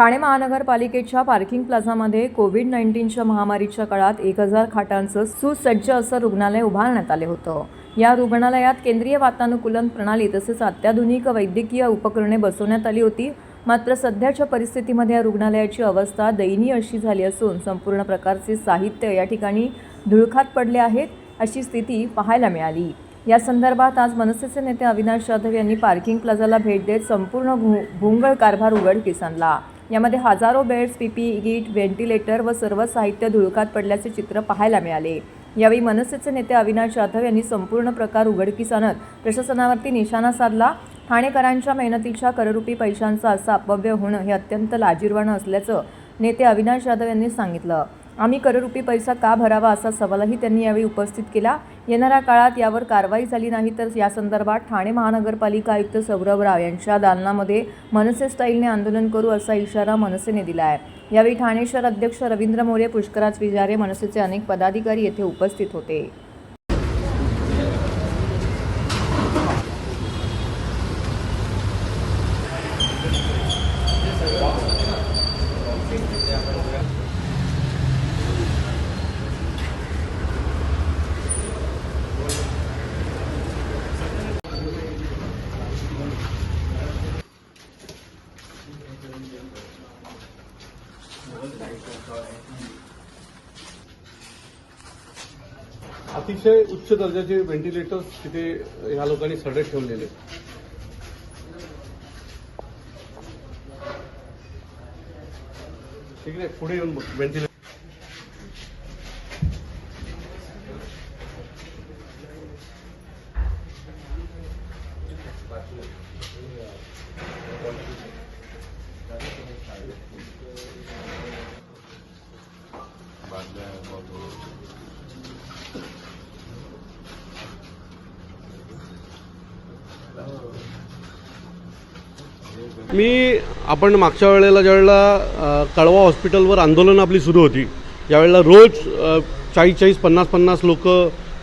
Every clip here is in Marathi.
ठाणे महानगरपालिकेच्या पार्किंग प्लाझामध्ये कोविड नाईन्टीनच्या महामारीच्या काळात एक हजार खाटांचं सुसज्ज असं रुग्णालय उभारण्यात आले होतं. या रुग्णालयात केंद्रीय वातानुकूलन प्रणाली तसेच अत्याधुनिक वैद्यकीय उपकरणे बसवण्यात आली होती. मात्र सध्याच्या परिस्थितीमध्ये या रुग्णालयाची अवस्था दयनीय अशी झाली असून संपूर्ण प्रकारचे साहित्य या ठिकाणी धुळखात पडले आहेत अशी स्थिती पाहायला मिळाली. या संदर्भात आज मनसेचे नेते अविनाश जाधव यांनी पार्किंग प्लाझाला भेट देत संपूर्ण भू भोंगळ कारभार उघडकीस आणला. यामध्ये हजारो बेड्स पीपी गीट व्हेंटिलेटर व सर्व साहित्य धुळकात पडल्याचे चित्र पाहायला मिळाले. यावेळी मनसेचे नेते अविनाश जाधव यांनी संपूर्ण प्रकार उघडकीस आणत प्रशासनावरती निशाणा साधला. ठाणेकरांच्या मेहनतीच्या कररूपी पैशांचा असा अपव्यय होणं हे अत्यंत लाजीरवाणं असल्याचं नेते अविनाश जाधव यांनी सांगितलं. आम्ही कररूपी पैसा का भरावा असा सवालही त्यांनी यावेळी उपस्थित केला. येणाऱ्या काळात यावर कारवाई झाली नाही तर या संदर्भात ठाणे महानगरपालिका आयुक्त सौरभ राव यांच्या दालनामध्ये मनसे स्टाईलने आंदोलन करू असा इशारा मनसेने दिला आहे. यावेळी ठाणे शहर अध्यक्ष रवींद्र मोरे पुष्कराज विजारे मनसेचे अनेक पदाधिकारी येथे उपस्थित होते. अतिशय उच्च दर्जाचे व्हेंटिलेटर्स तिथे ह्या लोकांनी सडे ठेवलेले. ठीक आहे पुढे येऊन व्हेंटिलेटर मी आपण मागच्या वेळेला ज्यावेळेला कळवा हॉस्पिटलवर आंदोलन आपली सुरू होती ज्यावेळेला रोज चाळीस चाळीस पन्नास पन्नास लोक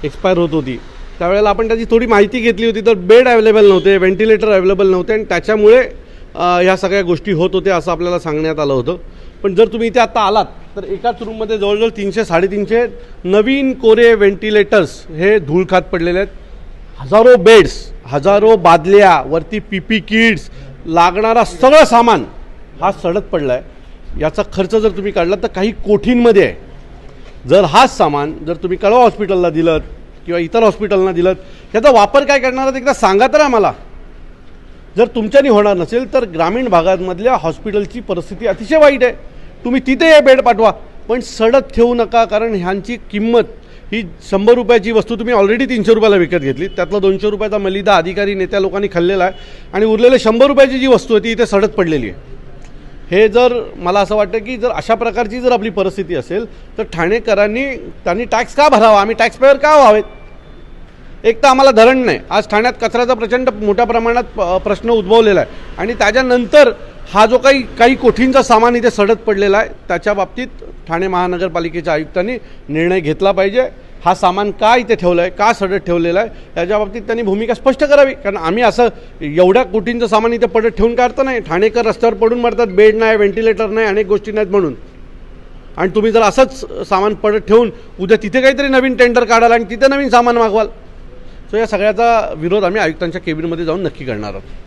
एक्सपायर होत होती त्यावेळेला आपण त्याची थोडी माहिती घेतली होती तर बेड अवेलेबल नव्हते व्हेंटिलेटर अवेलेबल नव्हते आणि त्याच्यामुळे ह्या सगळ्या गोष्टी होत होत्या असं आपल्याला सांगण्यात आलं होतं. पण जर तुम्ही इथे आता आलात तर एकाच रूममध्ये जवळजवळ तीनशे साडेतीनशे नवीन कोरे व्हेंटिलेटर्स हे धूळखात पडलेले आहेत. हजारो बेड्स हजारो बादल्या वरती पी पी किट्स लागणारा सगळं सामान हा सडत पडला आहे याचा खर्च जर तुम्ही काढला तर काही कोठींमध्ये आहे. जर हाच सामान जर तुम्ही कळवा हॉस्पिटलला दिलं किंवा इतर हॉस्पिटलना दिलं याचा वापर काय करणार एकदा सांगा तर आम्हाला. जर तुमच्यानी होणार नसेल तर ग्रामीण भागांमधल्या हॉस्पिटलची परिस्थिती अतिशय वाईट आहे. तुम्ही तिथे हे बेड पाठवा. पण सडत ठेवू नका कारण ह्यांची किंमत ही शंभर रुपयाची वस्तू तुम्ही ऑलरेडी तीनशे रुपयाला विकत घेतली त्यातला दोनशे रुपयाचा मलिदा अधिकारी नेत्या लोकांनी खाल्लेला आहे आणि उरलेले शंभर रुपयाची जी वस्तू आहे ती इथे सडत पडलेली आहे. हे जर मला असं वाटतं की जर अशा प्रकारची जर आपली परिस्थिती असेल तर ठाणेकरांनी त्यांनी टॅक्स का भरावा? आम्ही टॅक्स पेअर का व्हावेत? एक तर आम्हाला धरण नाही. आज ठाण्यात कचऱ्याचा प्रचंड मोठ्या प्रमाणात प्रश्न उद्भवलेला आहे. आणि त्याच्यानंतर हा जो काही काही कोठींचा सामान इथे सडत पडलेला आहे त्याच्या बाबतीत ठाणे महानगरपालिकेच्या आयुक्तांनी निर्णय घेतला पाहिजे. हा सामान का इथे ठेवलं आहे का सडत ठेवलेला आहे त्याच्या बाबतीत त्यांनी भूमिका स्पष्ट करावी. कारण आम्ही असं एवढ्या कोटींचं सामान इथे पडत ठेवून काढतं नाही. ठाणेकर रस्त्यावर पडून मरतात बेड नाही व्हेंटिलेटर नाही अनेक गोष्टी नाहीत म्हणून. आणि तुम्ही जर असंच सामान पडत ठेवून उद्या तिथे काहीतरी नवीन टेंडर काढाल आणि तिथे नवीन सामान मागवाल सो या सगळ्याचा विरोध आम्ही आयुक्तांच्या केबिनमध्ये जाऊन नक्की करणार आहोत.